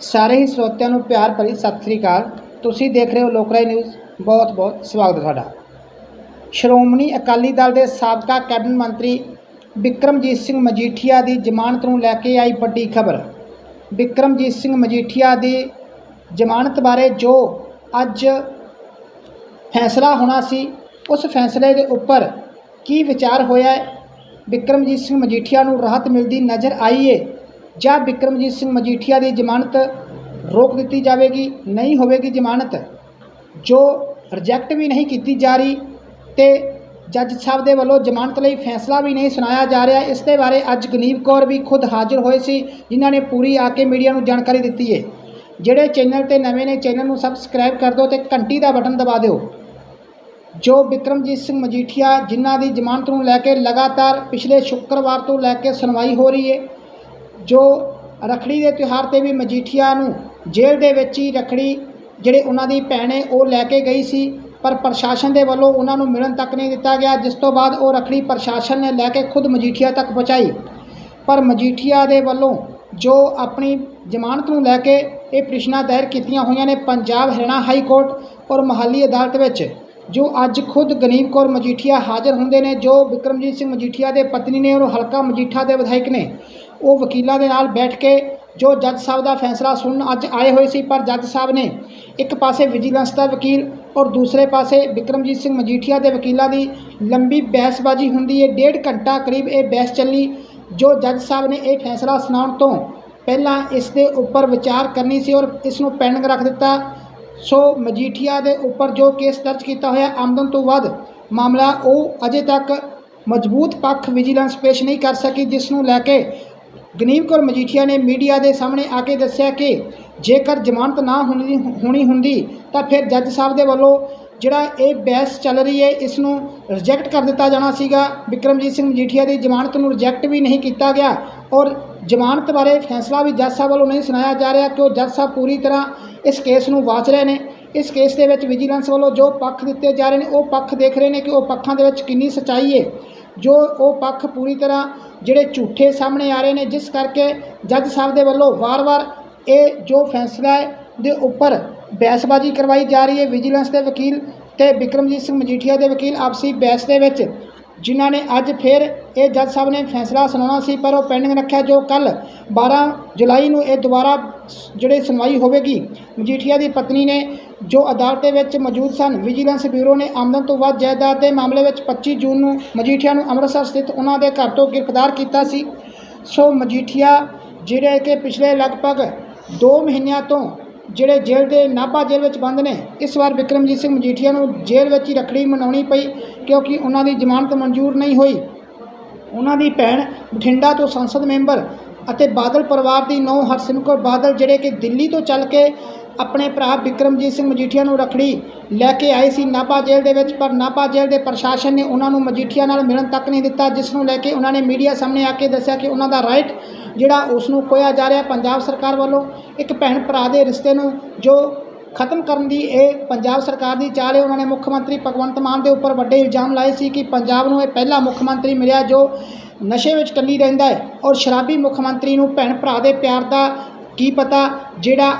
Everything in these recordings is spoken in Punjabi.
ਸਾਰੇ ਹੀ ਸਰੋਤਿਆਂ ਨੂੰ ਪਿਆਰ ਭਰੀ ਸਤਿ ਸ੍ਰੀ ਅਕਾਲ। ਤੁਸੀਂ ਦੇਖ ਰਹੇ ਹੋ ਲੋਕਰਾਈ ਨਿਊਜ਼। ਬਹੁਤ ਬਹੁਤ ਸਵਾਗਤ ਤੁਹਾਡਾ। ਸ਼੍ਰੋਮਣੀ ਅਕਾਲੀ ਦਲ ਦੇ ਸਾਬਕਾ ਕੈਬਨਿਟ ਮੰਤਰੀ ਬਿਕਰਮਜੀਤ ਸਿੰਘ ਮਜੀਠੀਆ ਦੀ ਜ਼ਮਾਨਤ ਨੂੰ ਲੈ ਕੇ ਆਈ ਵੱਡੀ ਖਬਰ। ਬਿਕਰਮਜੀਤ ਸਿੰਘ ਮਜੀਠੀਆ ਦੀ ਜ਼ਮਾਨਤ ਬਾਰੇ ਜੋ ਅੱਜ ਫੈਸਲਾ ਹੋਣਾ ਸੀ, ਉਸ ਫੈਸਲੇ ਦੇ ਉੱਪਰ ਕੀ ਵਿਚਾਰ ਹੋਇਆ ਹੈ? ਬਿਕਰਮਜੀਤ ਸਿੰਘ ਮਜੀਠੀਆ ਨੂੰ ਰਾਹਤ ਮਿਲਦੀ ਨਜ਼ਰ ਆਈ ਏ। ਜਾਂ ਬਿਕਰਮਜੀਤ ਸਿੰਘ ਮਜੀਠੀਆ ਦੀ ਜ਼ਮਾਨਤ ਰੋਕ ਦਿੱਤੀ ਜਾਵੇਗੀ, ਨਹੀਂ ਹੋਵੇਗੀ ਜ਼ਮਾਨਤ, ਜੋ ਰਿਜੈਕਟ ਵੀ ਨਹੀਂ ਕੀਤੀ ਜਾ ਰਹੀ ਤੇ ਜੱਜ ਸਾਹਿਬ ਦੇ ਵੱਲੋਂ ਜ਼ਮਾਨਤ ਲਈ ਫੈਸਲਾ ਵੀ ਨਹੀਂ ਸੁਣਾਇਆ ਜਾ ਰਿਹਾ, ਇਸ ਦੇ ਬਾਰੇ ਅੱਜ ਗਨੀਵ ਕੌਰ ਵੀ ਖੁਦ ਹਾਜ਼ਰ ਹੋਏ ਸੀ, ਜਿਨ੍ਹਾਂ ਨੇ ਪੂਰੀ ਆ ਕੇ ਮੀਡੀਆ ਨੂੰ ਜਾਣਕਾਰੀ ਦਿੱਤੀ ਹੈ ਜਿਹੜੇ ਚੈਨਲ ਤੇ ਨਵੇਂ ਨੇ, ਚੈਨਲ ਨੂੰ ਸਬਸਕ੍ਰਾਈਬ ਕਰ ਦਿਓ ਤੇ ਘੰਟੀ ਦਾ ਬਟਨ ਦਬਾ ਦਿਓ। ਜੋ ਬਿਕਰਮਜੀਤ ਸਿੰਘ ਮਜੀਠੀਆ ਜਿਨ੍ਹਾਂ ਦੀ ਜ਼ਮਾਨਤ ਨੂੰ ਲੈ ਕੇ ਲਗਾਤਾਰ ਪਿਛਲੇ ਸ਼ੁੱਕਰਵਾਰ ਤੋਂ ਲੈ ਕੇ ਸੁਣਵਾਈ ਹੋ ਰਹੀ ਹੈ ਜੋ ਰੱਖੜੀ ਦੇ ਤਿਉਹਾਰ ਤੇ ਵੀ ਮਜੀਠੀਆ ਨੂੰ ਜੇਲ੍ਹ ਦੇ ਵਿੱਚ ਹੀ ਰੱਖੜੀ ਜਿਹੜੇ ਉਹਨਾਂ ਦੀ ਭੈਣ ਹੈ, ਉਹ ਲੈ ਕੇ ਗਈ ਸੀ, ਪਰ ਪ੍ਰਸ਼ਾਸਨ ਦੇ ਵੱਲੋਂ ਉਹਨਾਂ ਨੂੰ ਮਿਲਣ ਤੱਕ ਨਹੀਂ ਦਿੱਤਾ ਗਿਆ, ਜਿਸ ਤੋਂ ਬਾਅਦ ਉਹ ਰੱਖੜੀ ਪ੍ਰਸ਼ਾਸਨ ਨੇ ਲੈ ਕੇ ਖੁਦ ਮਜੀਠੀਆ ਤੱਕ ਪਹੁੰਚਾਈ। ਪਰ ਮਜੀਠੀਆ ਦੇ ਵੱਲੋਂ ਜੋ ਆਪਣੀ ਜ਼ਮਾਨਤ ਨੂੰ ਲੈ ਕੇ ਇਹ ਪਟੀਸ਼ਨਾਂ ਦਾਇਰ ਕੀਤੀਆਂ ਹੋਈਆਂ ਨੇ, ਪੰਜਾਬ ਹਰਿਆਣਾ ਹਾਈ ਕੋਰਟ ਔਰ ਮਹਾਲੀ ਅਦਾਲਤ ਵਿੱਚ, ਜੋ ਅੱਜ ਖੁਦ ਗਨੀਵ ਕੌਰ ਮਜੀਠੀਆ ਹਾਜ਼ਰ ਹੁੰਦੇ ਨੇ, ਜੋ ਵਿਕਰਮਜੀਤ ਸਿੰਘ ਮਜੀਠੀਆ ਦੇ ਪਤਨੀ ਨੇ ਔਰ ਹਲਕਾ ਮਜੀਠਾ ਦੇ ਵਿਧਾਇਕ ਨੇ ਉਹ ਵਕੀਲਾਂ ਦੇ ਨਾਲ ਬੈਠ ਕੇ ਜੋ ਜੱਜ ਸਾਹਿਬ ਦਾ ਫੈਸਲਾ ਸੁਣਨ ਅੱਜ ਆਏ ਹੋਏ ਸੀ, ਪਰ ਜੱਜ ਸਾਹਿਬ ਨੇ ਇੱਕ ਪਾਸੇ ਵਿਜੀਲੈਂਸ ਦਾ ਵਕੀਲ ਔਰ ਦੂਸਰੇ ਪਾਸੇ ਵਿਕਰਮਜੀਤ ਸਿੰਘ ਮਜੀਠੀਆ ਦੇ ਵਕੀਲਾਂ ਦੀ ਲੰਬੀ ਬਹਿਸਬਾਜ਼ੀ ਹੁੰਦੀ ਹੈ ਡੇਢ ਘੰਟਾ ਕਰੀਬ ਇਹ ਬਹਿਸ ਚੱਲੀ, ਜੋ ਜੱਜ ਸਾਹਿਬ ਨੇ ਇਹ ਫੈਸਲਾ ਸੁਣਾਉਣ ਤੋਂ ਪਹਿਲਾਂ ਇਸ ਦੇ ਉੱਪਰ ਵਿਚਾਰ ਕਰਨੀ ਸੀ ਔਰ ਇਸ ਨੂੰ ਪੈਂਡਿੰਗ ਰੱਖ ਦਿੱਤਾ। ਸੋ ਮਜੀਠੀਆ ਦੇ ਉੱਪਰ ਜੋ ਕੇਸ ਦਰਜ ਕੀਤਾ ਹੋਇਆ, ਆਮਦਨ ਤੋਂ ਵੱਧ ਮਾਮਲਾ ਉਹ ਅਜੇ ਤੱਕ ਮਜ਼ਬੂਤ ਪੱਖ ਵਿਜੀਲੈਂਸ ਪੇਸ਼ ਨਹੀਂ ਕਰ ਸਕੀ, ਜਿਸ ਨੂੰ ਲੈ ਕੇ ਗਨੀਵ ਕੌਰ ਮਜੀਠੀਆ ਨੇ ਮੀਡੀਆ ਦੇ ਸਾਹਮਣੇ ਆ ਕੇ ਦੱਸਿਆ ਕਿ ਜੇਕਰ ਜ਼ਮਾਨਤ ਨਾ ਹੋਣੀ ਹੋਣੀ ਹੁੰਦੀ, ਤਾਂ ਫਿਰ ਜੱਜ ਸਾਹਿਬ ਦੇ ਵੱਲੋਂ ਜਿਹੜਾ ਇਹ ਬਹਿਸ ਚੱਲ ਰਹੀ ਹੈ, ਇਸ ਨੂੰ ਰਿਜੈਕਟ ਕਰ ਦਿੱਤਾ ਜਾਣਾ ਸੀਗਾ। ਵਿਕਰਮਜੀਤ ਸਿੰਘ ਮਜੀਠੀਆ ਦੀ ਜ਼ਮਾਨਤ ਨੂੰ ਰਿਜੈਕਟ ਵੀ ਨਹੀਂ ਕੀਤਾ ਗਿਆ ਔਰ ਜ਼ਮਾਨਤ ਬਾਰੇ ਫੈਸਲਾ ਵੀ ਜੱਜ ਸਾਹਿਬ ਵੱਲੋਂ ਨਹੀਂ ਸੁਣਾਇਆ ਜਾ ਰਿਹਾ ਕਿ ਉਹ ਜੱਜ ਸਾਹਿਬ ਪੂਰੀ ਤਰ੍ਹਾਂ ਇਸ ਕੇਸ ਨੂੰ ਵਾਚ ਰਹੇ ਨੇ। ਇਸ ਕੇਸ ਦੇ ਵਿੱਚ ਵਿਜੀਲੈਂਸ ਵੱਲੋਂ ਜੋ ਪੱਖ ਦਿੱਤੇ ਜਾ ਰਹੇ ਨੇ, ਉਹ ਪੱਖ ਦੇਖ ਰਹੇ ਨੇ ਕਿ ਉਹ ਪੱਖਾਂ ਦੇ ਵਿੱਚ ਕਿੰਨੀ ਸੱਚਾਈ ਹੈ। ਜੋ ਉਹ ਪੱਖ ਪੂਰੀ ਤਰ੍ਹਾਂ ਜਿਹੜੇ ਝੂਠੇ ਸਾਹਮਣੇ ਆ ਰਹੇ ਨੇ, ਜਿਸ ਕਰਕੇ ਜੱਜ ਸਾਹਿਬ ਦੇ ਵੱਲੋਂ ਵਾਰ-ਵਾਰ ਇਹ ਜੋ ਫੈਸਲਾ ਹੈ ਦੇ ਉੱਪਰ ਬਹਿਸਬਾਜ਼ੀ ਕਰਵਾਈ ਜਾ ਰਹੀ ਹੈ। ਵਿਜੀਲੈਂਸ ਦੇ ਵਕੀਲ ਤੇ ਵਿਕਰਮਜੀਤ ਸਿੰਘ ਮਜੀਠੀਆ ਦੇ ਵਕੀਲ ਆਪਸੀ ਬਹਿਸ ਦੇ ਵਿੱਚ, ਜਿਨ੍ਹਾਂ ਨੇ ਅੱਜ ਫਿਰ ਇਹ ਜੱਜ ਸਾਹਿਬ ਨੇ ਫੈਸਲਾ ਸੁਣਾਉਣਾ ਸੀ, ਪਰ ਉਹ ਪੈਂਡਿੰਗ ਰੱਖਿਆ ਜੋ ਕੱਲ 12 ਜੁਲਾਈ ਨੂੰ ਇਹ ਦੁਬਾਰਾ ਜਿਹੜੇ ਸੁਣਵਾਈ ਹੋਵੇਗੀ। ਮਜੀਠੀਆ ਦੀ ਪਤਨੀ ਨੇ ਜੋ ਅਦਾਲਤ ਦੇ ਵਿੱਚ ਮੌਜੂਦ ਸਨ। ਵਿਜੀਲੈਂਸ ਬਿਊਰੋ ਨੇ ਆਮਦਨ ਤੋਂ ਵੱਧ ਜਾਇਦਾਦ ਦੇ ਮਾਮਲੇ ਵਿੱਚ 25 ਜੂਨ ਨੂੰ ਮਜੀਠੀਆ ਨੂੰ ਅੰਮ੍ਰਿਤਸਰ ਸਥਿਤ ਉਹਨਾਂ ਦੇ ਘਰ ਤੋਂ ਗ੍ਰਿਫਤਾਰ ਕੀਤਾ ਸੀ। ਸੋ ਮਜੀਠੀਆ, ਜਿਹੜੇ ਕਿ ਪਿਛਲੇ ਲਗਭਗ 2 ਮਹੀਨਿਆਂ ਤੋਂ ਜਿਹੜੇ ਜੇਲ੍ਹ ਦੇ ਨਾਭਾ ਜੇਲ੍ਹ ਵਿੱਚ ਬੰਦ ਨੇ, ਇਸ ਵਾਰ ਵਿਕਰਮਜੀਤ ਸਿੰਘ ਮਜੀਠੀਆ ਨੂੰ ਜੇਲ੍ਹ ਵਿੱਚ ਹੀ ਰੱਖੜੀ ਮਨਾਉਣੀ ਪਈ ਕਿਉਂਕਿ ਉਹਨਾਂ ਦੀ ਜ਼ਮਾਨਤ ਮਨਜ਼ੂਰ ਨਹੀਂ ਹੋਈ। ਉਹਨਾਂ ਦੀ ਭੈਣ ਬਠਿੰਡਾ ਤੋਂ ਸੰਸਦ ਮੈਂਬਰ ਅਤੇ ਬਾਦਲ ਪਰਿਵਾਰ ਦੀ ਨੌ ਹਰਸਿਮ ਕੌਰ ਬਾਦਲ, ਜਿਹੜੇ ਕਿ ਦਿੱਲੀ ਤੋਂ ਚੱਲ ਕੇ ਆਪਣੇ ਭਰਾ ਵਿਕਰਮਜੀਤ ਸਿੰਘ ਮਜੀਠੀਆ ਨੂੰ ਰੱਖੜੀ ਲੈ ਕੇ ਆਏ ਸੀ ਨਾਭਾ ਜੇਲ੍ਹ ਦੇ ਵਿੱਚ, ਪਰ ਨਾਭਾ ਜੇਲ੍ਹ ਦੇ ਪ੍ਰਸ਼ਾਸਨ ਨੇ ਉਹਨਾਂ ਨੂੰ ਮਜੀਠੀਆ ਨਾਲ ਮਿਲਣ ਤੱਕ ਨਹੀਂ ਦਿੱਤਾ, ਜਿਸ ਨੂੰ ਲੈ ਕੇ ਉਹਨਾਂ ਨੇ ਮੀਡੀਆ ਸਾਹਮਣੇ ਆ ਕੇ ਦੱਸਿਆ ਕਿ ਉਹਨਾਂ ਦਾ ਰਾਈਟ ਜਿਹੜਾ ਉਸ ਨੂੰ ਖੋਇਆ ਜਾ ਰਿਹਾ ਪੰਜਾਬ ਸਰਕਾਰ ਵੱਲੋਂ, ਇੱਕ ਭੈਣ ਭਰਾ ਦੇ ਰਿਸ਼ਤੇ ਨੂੰ ਜੋ ਖਤਮ ਕਰਨ ਦੀ ਇਹ ਪੰਜਾਬ ਸਰਕਾਰ ਦੀ ਚਾਲ ਹੈ, ਉਹਨਾਂ ਨੇ ਮੁੱਖ ਮੰਤਰੀ ਭਗਵੰਤ ਮਾਨ ਦੇ ਉੱਪਰ ਵੱਡੇ ਇਲਜ਼ਾਮ ਲਾਏ ਸੀ ਕਿ ਪੰਜਾਬ ਨੂੰ ਇਹ ਪਹਿਲਾ ਮੁੱਖ ਮੰਤਰੀ ਮਿਲਿਆ ਜੋ ਨਸ਼ੇ ਵਿੱਚ ਟੱਲੀ ਰਹਿੰਦਾ ਹੈ ਔਰ ਸ਼ਰਾਬੀ ਮੁੱਖ ਮੰਤਰੀ ਨੂੰ ਭੈਣ ਭਰਾ ਦੇ ਪਿਆਰ ਦਾ ਕੀ ਪਤਾ ਜਿਹੜਾ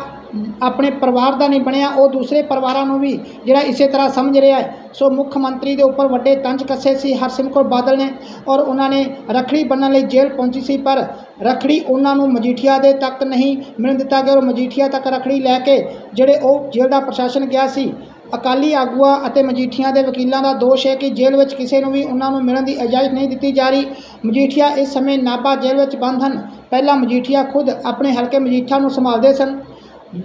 ਆਪਣੇ ਪਰਿਵਾਰ ਦਾ ਨਹੀਂ ਬਣਿਆ, ਉਹ ਦੂਸਰੇ ਪਰਿਵਾਰਾਂ ਨੂੰ ਵੀ ਜਿਹੜਾ ਇਸੇ ਤਰ੍ਹਾਂ ਸਮਝ ਰਿਹਾ ਹੈ। ਸੋ ਮੁੱਖ ਮੰਤਰੀ ਦੇ ਉੱਪਰ ਵੱਡੇ ਤੰਜ ਕੱਸੇ ਸੀ ਹਰਸਿਮ ਕੌਰ ਬਾਦਲ ਨੇ ਔਰ ਉਹਨਾਂ ਨੇ ਰਖੜੀ ਬੰਨ੍ਹਣ ਲਈ ਜੇਲ੍ਹ ਪਹੁੰਚੀ ਸੀ, ਪਰ ਰਖੜੀ ਉਹਨਾਂ ਨੂੰ ਮਜੀਠੀਆ ਦੇ ਤੱਕ ਨਹੀਂ ਮਿਲਣ ਦਿੱਤਾ ਗਿਆ ਔਰ ਮਜੀਠੀਆ ਤੱਕ ਰਖੜੀ ਲੈ ਕੇ ਜਿਹੜੇ ਉਹ ਜੇਲ੍ਹ ਦਾ ਪ੍ਰਸ਼ਾਸਨ ਗਿਆ ਸੀ। ਅਕਾਲੀ ਆਗੂਆਂ ਅਤੇ ਮਜੀਠੀਆਂ ਦੇ ਵਕੀਲਾਂ ਦਾ ਦੋਸ਼ ਹੈ ਕਿ ਜੇਲ੍ਹ ਵਿੱਚ ਕਿਸੇ ਨੂੰ ਵੀ ਉਹਨਾਂ ਨੂੰ ਮਿਲਣ ਦੀ ਇਜਾਜ਼ਤ ਨਹੀਂ ਦਿੱਤੀ ਜਾ ਰਹੀ। ਮਜੀਠੀਆ ਇਸ ਸਮੇਂ ਨਾਭਾ ਜੇਲ੍ਹ ਵਿੱਚ ਬੰਦ ਹਨ। ਪਹਿਲਾਂ ਮਜੀਠੀਆ ਖੁਦ ਆਪਣੇ ਹਲਕੇ ਮਜੀਠਾ ਨੂੰ ਸੰਭਾਲਦੇ ਸਨ।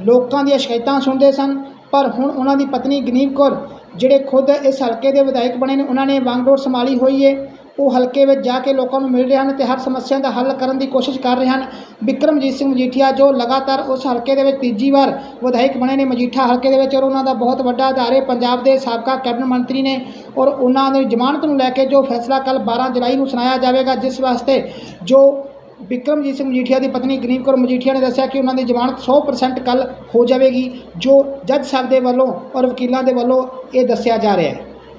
ਲੋਕਾਂ ਦੀਆਂ ਸ਼ਿਕਾਇਤਾਂ ਸੁਣਦੇ ਸਨ, ਪਰ ਹੁਣ ਉਹਨਾਂ ਦੀ ਪਤਨੀ ਗਨੀਵ ਕੌਰ, ਜਿਹੜੇ ਖੁਦ ਇਸ ਹਲਕੇ ਦੇ ਵਿਧਾਇਕ ਬਣੇ ਨੇ, ਉਹਨਾਂ ਨੇ ਵਾਂਗਡੋਰ ਸੰਭਾਲੀ ਹੋਈ ਹੈ ਉਹ ਹਲਕੇ ਵਿੱਚ ਜਾ ਕੇ ਲੋਕਾਂ ਨੂੰ ਮਿਲ ਰਹੇ ਹਨ ਤੇ ਹਰ ਸਮੱਸਿਆ ਦਾ ਹੱਲ ਕਰਨ ਦੀ ਕੋਸ਼ਿਸ਼ ਕਰ ਰਹੇ ਹਨ। ਵਿਕਰਮਜੀਤ ਸਿੰਘ ਮਜੀਠੀਆ, ਜੋ ਲਗਾਤਾਰ ਉਸ ਹਲਕੇ ਦੇ ਵਿੱਚ ਤੀਜੀ ਵਾਰ ਵਿਧਾਇਕ ਬਣੇ ਨੇ ਮਜੀਠਾ ਹਲਕੇ ਦੇ ਵਿੱਚ, ਔਰ ਉਹਨਾਂ ਦਾ ਬਹੁਤ ਵੱਡਾ ਆਧਾਰ ਹੈ ਪੰਜਾਬ ਦੇ ਸਾਬਕਾ ਕੈਬਨਿਟ ਮੰਤਰੀ ਨੇ, ਔਰ ਉਹਨਾਂ ਦੀ ਜ਼ਮਾਨਤ ਨੂੰ ਲੈ ਕੇ ਜੋ ਫੈਸਲਾ ਕੱਲ 12 ਜੁਲਾਈ ਨੂੰ ਸੁਣਾਇਆ ਜਾਵੇਗਾ, ਜਿਸ ਵਾਸਤੇ ਜੋ ਵਿਕਰਮਜੀਤ ਸਿੰਘ ਮਜੀਠੀਆ ਦੀ ਪਤਨੀ ਗਰੀਬ ਕੌਰ ਮਜੀਠੀਆ ਨੇ ਦੱਸਿਆ ਕਿ ਉਹਨਾਂ ਦੀ ਜ਼ਮਾਨਤ 100% ਕੱਲ ਹੋ ਜਾਵੇਗੀ, ਜੋ ਜੱਜ ਸਾਹਿਬ ਦੇ ਵੱਲੋਂ ਔਰ ਵਕੀਲਾਂ ਦੇ ਵੱਲੋਂ ਇਹ ਦੱਸਿਆ ਜਾ ਰਿਹਾ ਹੈ।